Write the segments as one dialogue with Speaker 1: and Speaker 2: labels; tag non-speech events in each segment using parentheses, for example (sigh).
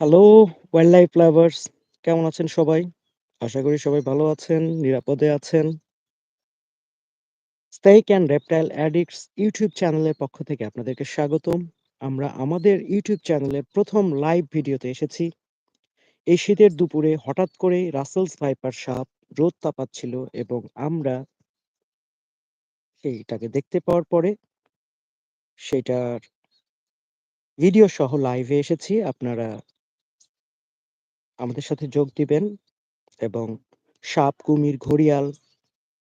Speaker 1: Hello wild life lovers কেমন আছেন সবাই? আশা করি সবাই ভালো আছেন, নিরাপদে আছেন। Snake and reptile addicts YouTube চ্যানেলের পক্ষ থেকে আপনাদেরকে স্বাগতম। আমরা আমাদের ইউটিউব চ্যানেলে প্রথম লাইভ ভিডিওতে এসেছি। এই শীতের দুপুরে হঠাৎ করেই রাসেলস ভাইপার সাপ রোদ তাপাচ্ছিল এবং আমরা সেইটাকে দেখতে পাওয়ার পরে সেটার ভিডিও সহ লাইভে এসেছি। আপনারা আমাদের সাথে যোগ দিবেন এবং সাপ, কুমির, ঘড়িয়াল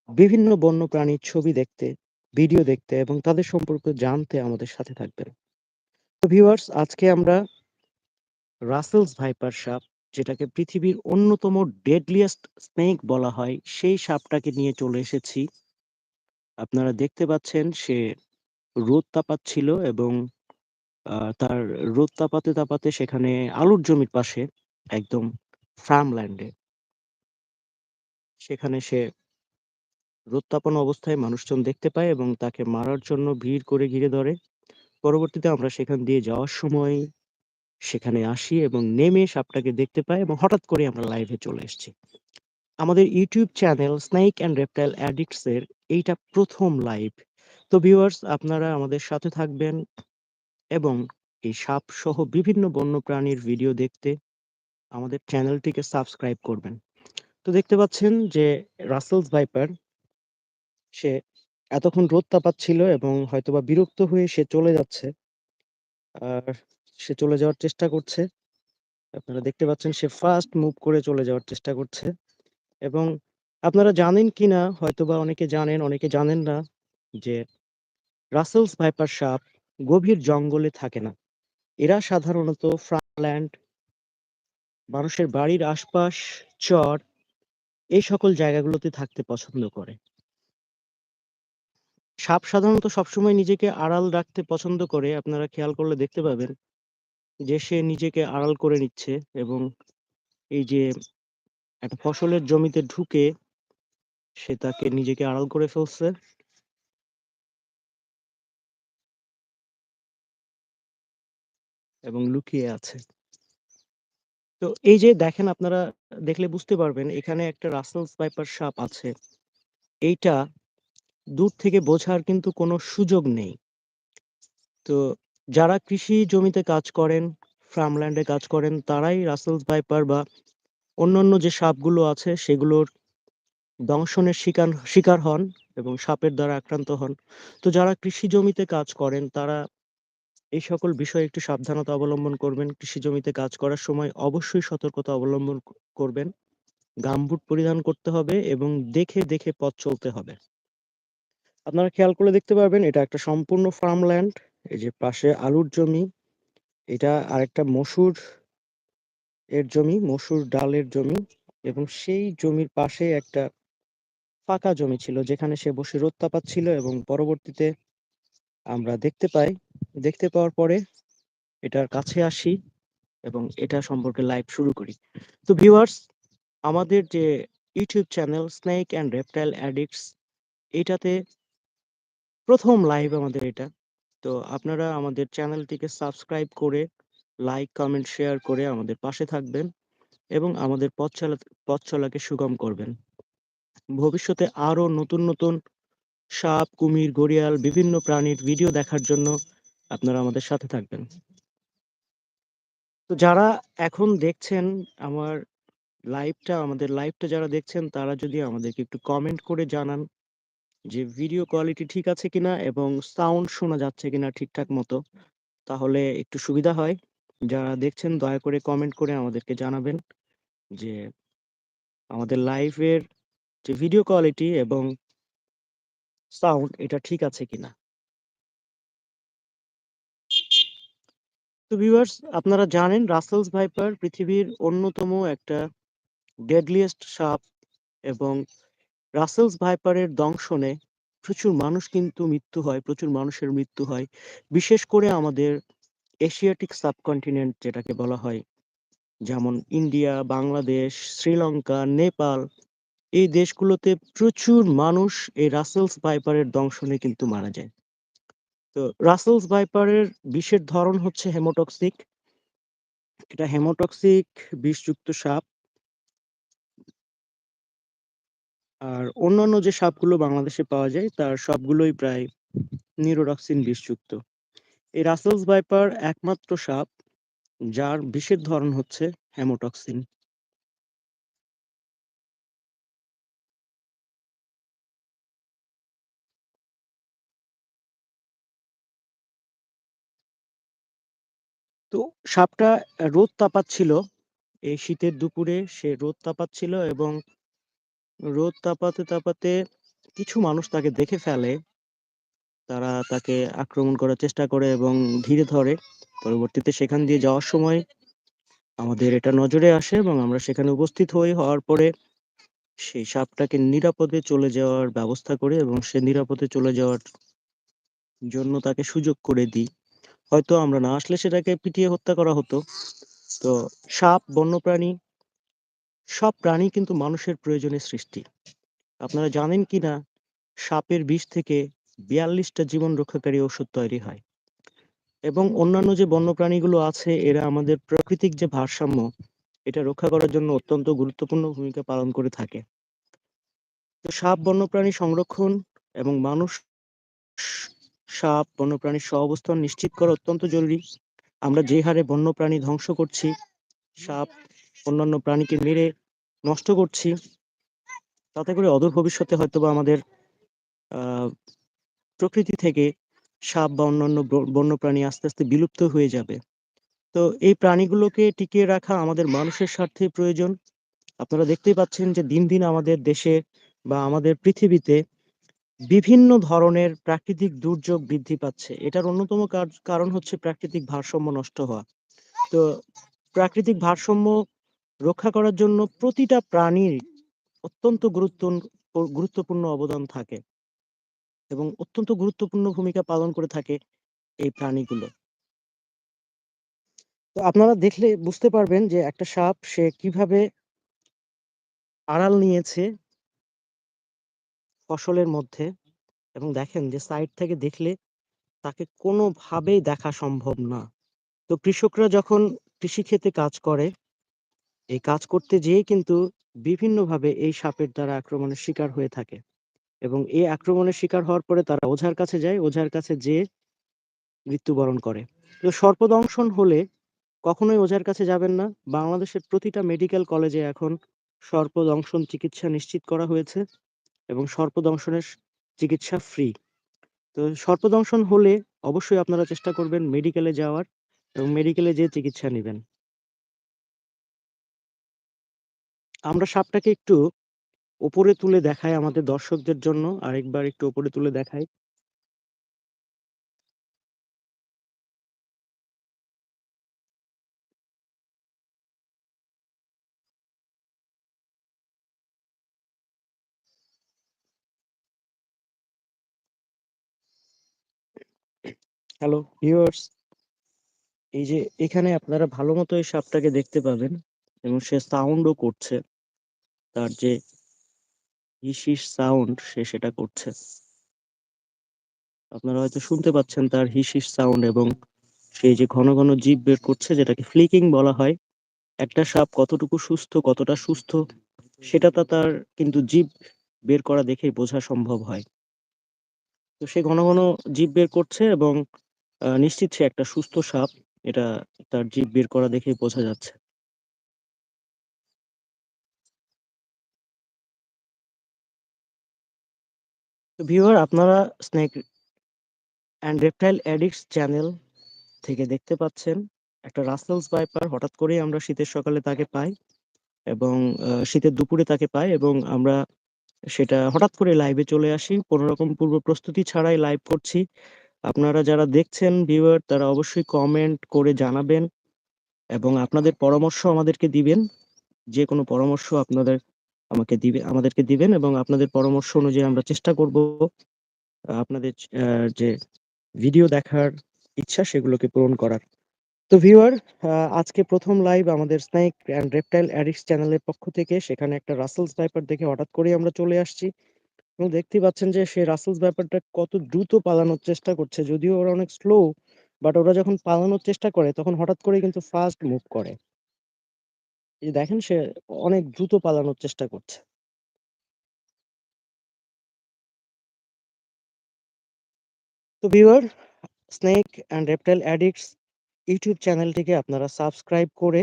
Speaker 1: বিভিন্ন বন্যপ্রাণীর ছবি দেখতে, ভিডিও দেখতে এবং তাদের সম্পর্কে জানতে আমাদের সাথে থাকবেন। তো ভিউয়ার্স আজকে আমরা রাসেলস ভাইপার সাপ যেটাকে পৃথিবীর অন্যতম ডেডলিয়েস্ট স্নেক বলা হয়, সেই সাপটাকে নিয়ে চলে এসেছি। আপনারা দেখতে পাচ্ছেন সে রোদ তাপাচ্ছিল এবং তার রোদ তাপাতে, তাপাতে সেখানে আলুর জমির পাশে একদম ফার্মল্যান্ডে সেখানে সে রোদ তাপানো অবস্থায় মানুষজন দেখতে পায় এবং তাকে মারার জন্য ভিড় করে ঘিরে ধরে। পরবর্তীতে আমরা সেখান দিয়ে যাওয়ার সময় সেখানে আসি এবং নেমে সাপটাকে দেখতে পাই এবং হঠাৎ করে আমরা লাইভে চলে এসেছি। আমাদের YouTube channel snake and reptile addicts এর এইটা ১ম লাইভ। তো ভিউয়ার্স আপনারা আমাদের সাথে থাকবেন এবং এই সাপসহ বিভিন্ন বন্যপ্রাণীর ভিডিও দেখতে আমাদের চ্যানেলটিকে সাবস্ক্রাইব করবেন। তো দেখতে পাচ্ছেন যে রাসেলস ভাইপার সে এতক্ষণ রোদ তাপাচ্ছিল এবং হয়তোবা বিরক্ত হয়ে সে চলে যাচ্ছে। আর সে চলে যাওয়ার চেষ্টা করছে। আপনারা দেখতে পাচ্ছেন সে ফাস্ট মুভ করে চলে যাওয়ার চেষ্টা করছে। এবং আপনারা জানেন কি কিনা হয়তোবা অনেকে জানেন, অনেকে জানেন না যে রাসেলস ভাইপার সাপ গভীর জঙ্গলে থাকে না। এরা সাধারণত ফার্মল্যান্ড মানুষের বাড়ির আশপাশ, চর এই সকল জায়গাগুলোতে থাকতে পছন্দ করে। সাপ সাধারণত সবসময় নিজেকে আড়াল রাখতে পছন্দ করে। আপনারা খেয়াল করলে দেখতে পাবেন যে সে নিজেকে আড়াল করে নিচ্ছে এবং এই যে একটা ফসলের জমিতে ঢুকে সে তাকে নিজেকে আড়াল করে ফেলছে। এবং লুকিয়ে আছে। তো এই যে দেখেন আপনারা দেখলে বুঝতে পারবেন এখানে একটা রাসেলস ভাইপার সাপ আছে। এইটা দূর থেকে বোঝার কিন্তু কোনো সুযোগ নেই। তো যারা কৃষি জমিতে কাজ করেন, ফার্মল্যান্ড কাজ করেন তারাই রাসেলস ভাইপার বা অন্যান্য যে সাপগুলো আছে সেগুলোর দংশনের শিকার শিকার হন এবং সাপের দ্বারা আক্রান্ত হন। তো যারা কৃষি জমিতে কাজ করেন তারা এই সকল বিষয়ে একটু সাবধানতা অবলম্বন করবেন। কৃষি জমিতে কাজ করার সময় অবশ্যই সতর্কতা অবলম্বন করবেন। গামবুট পরিধান করতে হবে এবং দেখে, দেখে পথ চলতে হবে। আপনারা খেয়াল করলে দেখতে পারবেন এটা একটা সম্পূর্ণ ফার্মল্যান্ড। এই যে পাশে আলুর জমি। এটা আরেকটা মসুর এর জমি, মসুর ডালের জমি এবং সেই জমির পাশে একটা ফাঁকা জমি ছিল যেখানে সে বসে রোদ তাপাচ্ছিল এবং পরবর্তীতে আমরা দেখতে পাই। দেখতে পাওয়ার পরে এটার কাছে আসি এবং এটা সম্পর্কে লাইভ শুরু করি। তো ভিউয়ার্স আমাদের যে YouTube channel snake and reptile addicts এটাতে প্রথম লাইভ আমাদের এটা। তো আপনারা আমাদের চ্যানেলটিকে সাবস্ক্রাইব করে লাইক, কমেন্ট, শেয়ার করে আমাদের পাশে থাকবেন এবং আমাদের পথ চলা পথ চলাকে সুগম করবেন। ভবিষ্যতে আরও নতুন, নতুন সাপ, কুমির, ঘড়িয়াল বিভিন্ন প্রাণীর ভিডিও দেখার জন্য আপনারা আমাদের সাথে থাকবেন। তো যারা এখন দেখছেন আমার লাইভটা, আমাদের লাইভটা যারা দেখছেন, তারা যদি আমাদেরকে একটু কমেন্ট করে জানান যে ভিডিও কোয়ালিটি ঠিক আছে কিনা এবং সাউন্ড শোনা যাচ্ছে কিনা ঠিকঠাক মতো। তাহলে একটু সুবিধা হয়। যারা দেখছেন, দয়া করে কমেন্ট করে আমাদেরকে জানাবেন যে আমাদের লাইভের যে ভিডিও কোয়ালিটি এবং সাউন্ড এটা ঠিক আছে কিনা। ভিউয়ার্স আপনারা জানেন রাসেলস ভাইপার পৃথিবীর অন্যতম একটা ডেডলিয়েস্ট সাপ এবং রাসেলস ভাইপারের দংশনে প্রচুর মানুষ কিন্তু মৃত্যু হয়, প্রচুর মানুষের মৃত্যু হয়। বিশেষ করে আমাদের এশিয়াটিক সাবকন্টিনেন্ট যেটাকে বলা হয়। যেমন ইন্ডিয়া, বাংলাদেশ, শ্রীলঙ্কা, নেপাল এই দেশগুলোতে প্রচুর মানুষ এই রাসেলস ভাইপারের দংশনে কিন্তু মারা যায়। তো রাসেলস ভাইপারের বিষের ধরন হচ্ছে হেমোটক্সিক। এটা হেমোটক্সিক বিষযুক্ত সাপ। আর অন্যান্য যে সাপগুলো বাংলাদেশে পাওয়া যায়, তার সবগুলোই প্রায় নিউরোডক্সিন বিষযুক্ত। এই রাসেলস ভাইপার একমাত্র সাপ, যার বিষের ধরন হচ্ছে হেমোটক্সিন। তো সাপটা রোদ তাপাচ্ছিল। এই শীতের দুপুরে সে রোদ তাপাচ্ছিল এবং রোদ তাপাতে, তাপাতে কিছু মানুষ তাকে দেখে ফেলে। তারা তাকে আক্রমণ করার চেষ্টা করে এবং ঘিরে ধরে। পরবর্তীতে সেখান দিয়ে যাওয়ার সময় আমাদের এটা নজরে আসে এবং আমরা সেখানে উপস্থিত হই। হওয়ার পরে সেই সাপটাকে নিরাপদে চলে যাওয়ার ব্যবস্থা করি এবং সে নিরাপদে চলে যাওয়ার জন্য তাকে সুযোগ করে দিই। হয়তো আমরা না আসলে সেটাকে পিটিয়ে হত্যা করা হতো। তো সাপ, বন্যপ্রাণী সব প্রাণী কিন্তু মানুষের প্রয়োজনে সৃষ্টি। আপনারা জানেন কিনা সাপের বিষ থেকে বিয়াল্লিশটা জীবন রক্ষাকারী ওষুধ তৈরি হয়। এবং অন্যান্য যে বন্যপ্রাণীগুলো আছে এরা আমাদের প্রাকৃতিক যে ভারসাম্য এটা রক্ষা করার জন্য অত্যন্ত গুরুত্বপূর্ণ ভূমিকা পালন করে থাকে। তো সাপ বন্যপ্রাণী সংরক্ষণ এবং মানুষ সাপ বন্যপ্রাণীর সহাবস্থান নিশ্চিত করা অত্যন্ত জরুরি। আমরা যে হারে বন্যপ্রাণী ধ্বংস করছি, সাপ অন্যান্য প্রাণীকে মেরে নষ্ট করছি তাতে করে অদূর ভবিষ্যতে হয়তোবা আমাদের আ প্রকৃতি থেকে সাপ বা অন্যান্য ব বন্যপ্রাণী আস্তে, আস্তে বিলুপ্ত হয়ে যাবে। তো এই প্রাণীগুলোকে টিকিয়ে রাখা আমাদের মানুষের স্বার্থে প্রয়োজন। আপনারা দেখতেই পাচ্ছেন যে দিন, দিন আমাদের দেশে বা আমাদের পৃথিবীতে বিভিন্ন ধরনের প্রাকৃতিক দুর্যোগ বৃদ্ধি পাচ্ছে। এটার অন্যতম কার, কারণ হচ্ছে প্রাকৃতিক ভারসাম্য নষ্ট হওয়া। তো প্রাকৃতিক ভারসাম্য রক্ষা করার জন্য প্রতিটা প্রাণীর অত্যন্ত গুরুত্ব গুরুত্বপূর্ণ অবদান থাকে। এবং অত্যন্ত গুরুত্বপূর্ণ ভূমিকা পালন করে থাকে এই প্রাণীগুলো। তো আপনারা দেখলে বুঝতে পারবেন যে একটা সাপ সে কীভাবে আড়াল নিয়েছে ফসলের মধ্যে এবং দেখেন যে সাইড থেকে দেখলে তাকে কোনোভাবেই দেখা সম্ভব না। তো কৃষকরা যখন কৃষিক্ষেতে কাজ করে, এই কাজ করতে যেয়ে কিন্তু বিভিন্নভাবে এই সাপের দ্বারা আক্রমণের শিকার হয়ে থাকে। এবং এই আক্রমণের শিকার হওয়ার পরে তারা ওঝার কাছে যায়, ওঝার কাছে যেয়ে মৃত্যুবরণ করে। তো সর্পদংশন হলে কখনোই ওঝার কাছে যাবেন না। বাংলাদেশের প্রতিটা মেডিকেল কলেজে এখন সর্পদংশন চিকিৎসা নিশ্চিত করা হয়েছে এবং সর্পদংশনের চিকিৎসা ফ্রি। তো সর্পদংশন হলে অবশ্যই আপনারা চেষ্টা করবেন মেডিকেলে যাওয়ার এবং মেডিকেলে যেয়ে চিকিৎসা নেবেন আমরা সাপটাকে একটু ওপরে তুলে দেখাই আমাদের দর্শকদের জন্য। আরেকবার একটু উপরে তুলে দেখাই। হ্যালো ভিউয়ার্স এই যে এখানে আপনারা ভালো মতো এই সাপটাকে দেখতে পাবেন এবং সে সাউন্ডও করছে। তার যে হিস, হিস সাউন্ড সে সেটা করছে। আপনারা হয়তো শুনতে পাচ্ছেন তার হিস, হিস সাউন্ড এবং সে যে ঘন, ঘন জীব বের করছে যেটাকে ফ্লিকিং বলা হয়। একটা সাপ কতটুকু সুস্থ, কতটা সুস্থ সেটা তা তার কিন্তু জীব বের করা দেখেই বোঝা সম্ভব হয়। তো সে ঘন, ঘন জীব বের করছে এবং নিশ্চিত সে একটা সুস্থ সাপ। এটা তার জীব বের করা দেখেই বোঝা যাচ্ছে। ভিউয়ার, আপনারা snake and reptile addicts channel থেকে দেখতে পাচ্ছেন একটা রাসেলস ভাইপার হঠাৎ করেই আমরা শীতের সকালে তাকে পাই এবং শীতের দুপুরে তাকে পাই এবং আমরা সেটা হঠাৎ করে লাইভে চলে আসি। কোনো রকম পূর্ব প্রস্তুতি ছাড়াই লাইভ করছি। আপনারা যারা দেখছেন ভিউয়ার তারা অবশ্যই কমেন্ট করে জানাবেন এবং আপনাদের পরামর্শ আমাদেরকে দিবেন। যে কোনো পরামর্শ আপনাদের আমাকে দিবে, আমাদেরকে দিবেন এবং আপনাদের পরামর্শ অনুযায়ী আমরা চেষ্টা করব আপনাদের যে ভিডিও দেখার ইচ্ছা সেগুলোকে পূরণ করার। তো ভিউয়ার আজকে প্রথম লাইভ আমাদের স্নেক অ্যান্ড রেপটাইল অ্যাডিক্টস চ্যানেলের পক্ষ থেকে। সেখানে একটা রাসেলস ভাইপার দেখে হঠাৎ করেই আমরা চলে আসছি এবং দেখতেই পাচ্ছেন যে সে রাসেলস ব্যাপারটা কত দ্রুত পালানোর চেষ্টা করছে। যদিও ওরা অনেক স্লো বাট ওরা যখন পালানোর চেষ্টা করে তখন হঠাৎ করে কিন্তু ফাস্ট মুভ করে। এই দেখেন সে অনেক দ্রুত পালানোর চেষ্টা করছে। তো viewer snake and reptile addicts YouTube চ্যানেলটিকে আপনারা সাবস্ক্রাইব করে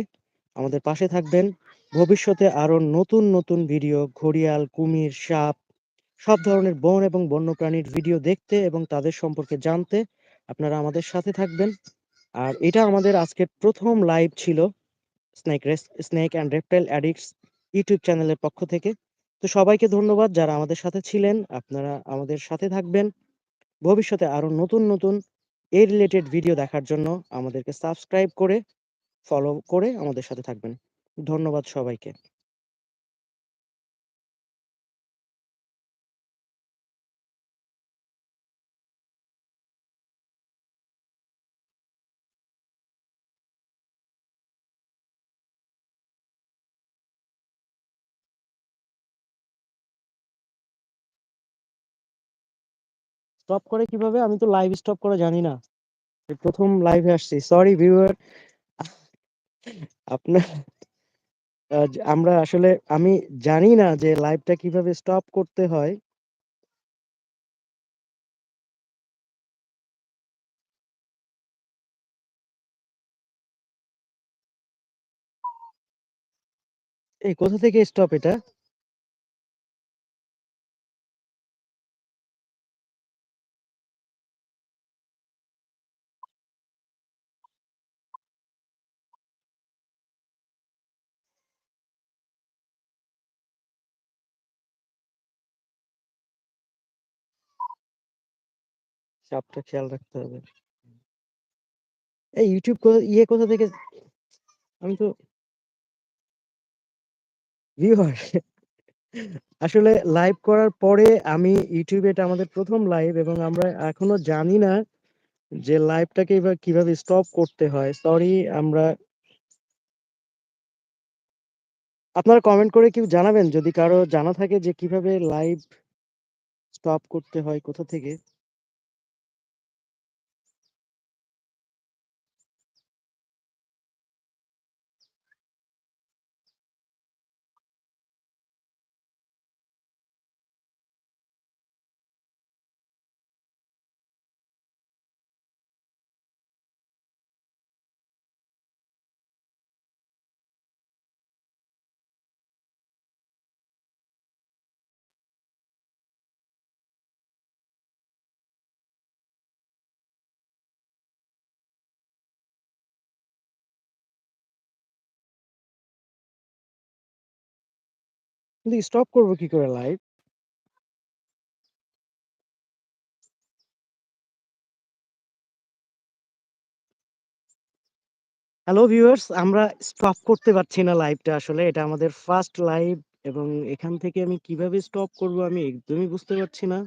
Speaker 1: আমাদের পাশে থাকবেন। ভবিষ্যতে আরও নতুন, নতুন ভিডিও ঘড়িয়াল, কুমির, সাপ সব ধরনের বন এবং বন্যপ্রাণীর ভিডিও দেখতে এবং তাদের সম্পর্কে জানতে আপনারা আমাদের সাথে থাকবেন। আর এটা আমাদের আজকের প্রথম লাইভ ছিল snake snake and reptile addicts YouTube চ্যানেলের পক্ষ থেকে। তো সবাইকে ধন্যবাদ যারা আমাদের সাথে ছিলেন। আপনারা আমাদের সাথে থাকবেন। ভবিষ্যতে আরও নতুন, নতুন এই রিলেটেড ভিডিও দেখার জন্য আমাদেরকে সাবস্ক্রাইব করে, ফলো করে আমাদের সাথে থাকবেন। ধন্যবাদ সবাইকে। স্টপ করে কীভাবে? আমি তো লাইভ স্টপ করা জানি না। ১ম লাইভে আসছি। Sorry viewer. আপনার আমরা আসলে, আমি জানি না যে লাইভটা কীভাবে স্টপ করতে হয়। এই কোথা থেকে স্টপ এটা? চাপটা খেয়াল রাখতে হবে। এই ইউটিউব ইয়ে কোথা থেকে আমি তো ভিউয়ার (laughs) আসলে লাইভ করার পরে আমি ইউটিউবে এটা আমাদের ১ম লাইভ এবং আমরা এখনও জানি না যে লাইভটাকে এবার কীভাবে স্টপ করতে হয়। সরি আমরা আপনারা কমেন্ট করে কি জানাবেন যদি কারও জানা থাকে যে কীভাবে লাইভ স্টপ করতে হয়, কোথা থেকে? কিন্তু স্টপ করব কি করে লাইভ? হ্যালো ভিউয়ার্স আমরা স্টপ করতে পারছি না লাইভটা আসলে। এটা আমাদের ফার্স্ট লাইভ এবং এখান থেকে আমি কীভাবে স্টপ করব আমি একদমই বুঝতে পারছি না।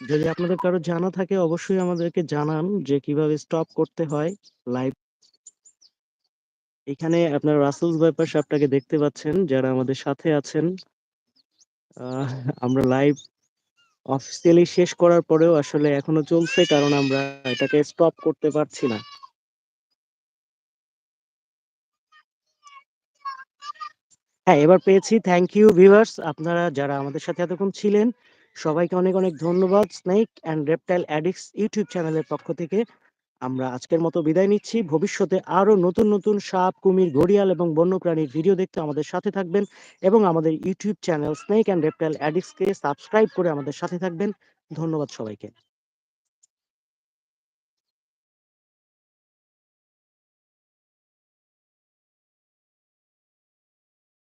Speaker 1: যদি আপনাদের কারও জানা থাকে অবশ্যই আমাদেরকে জানান যে কীভাবে স্টপ করতে হয় লাইভ। এখানে আপনার রাসেলস ভাইপার সাপটাকে দেখতে পাচ্ছেন যারা আমাদের সাথে আছেন। আমরা লাইভ অফিসিয়ালি শেষ করার পরেও আসলে এখনও চলছে কারণ আমরা এটাকে স্টপ করতে পারছি না। হ্যাঁ, এবার পেয়েছি। থ্যাংক ইউ ভিভার্স আপনারা যারা আমাদের সাথে এতক্ষণ ছিলেন। সবাইকে অনেক, অনেক ধন্যবাদ। Snake and reptile addicts YouTube চ্যানেলের পক্ষ থেকে আমরা আজকের মতো বিদায় নিচ্ছি। ভবিষ্যতে আরও নতুন, নতুন সাপ, কুমির, ঘড়িয়াল এবং বন্যপ্রাণীর ভিডিও দেখতে আমাদের সাথে থাকবেন এবং আমাদের YouTube channel snake and reptile addicts K subscribe করে আমাদের সাথে থাকবেন। ধন্যবাদ সবাইকে।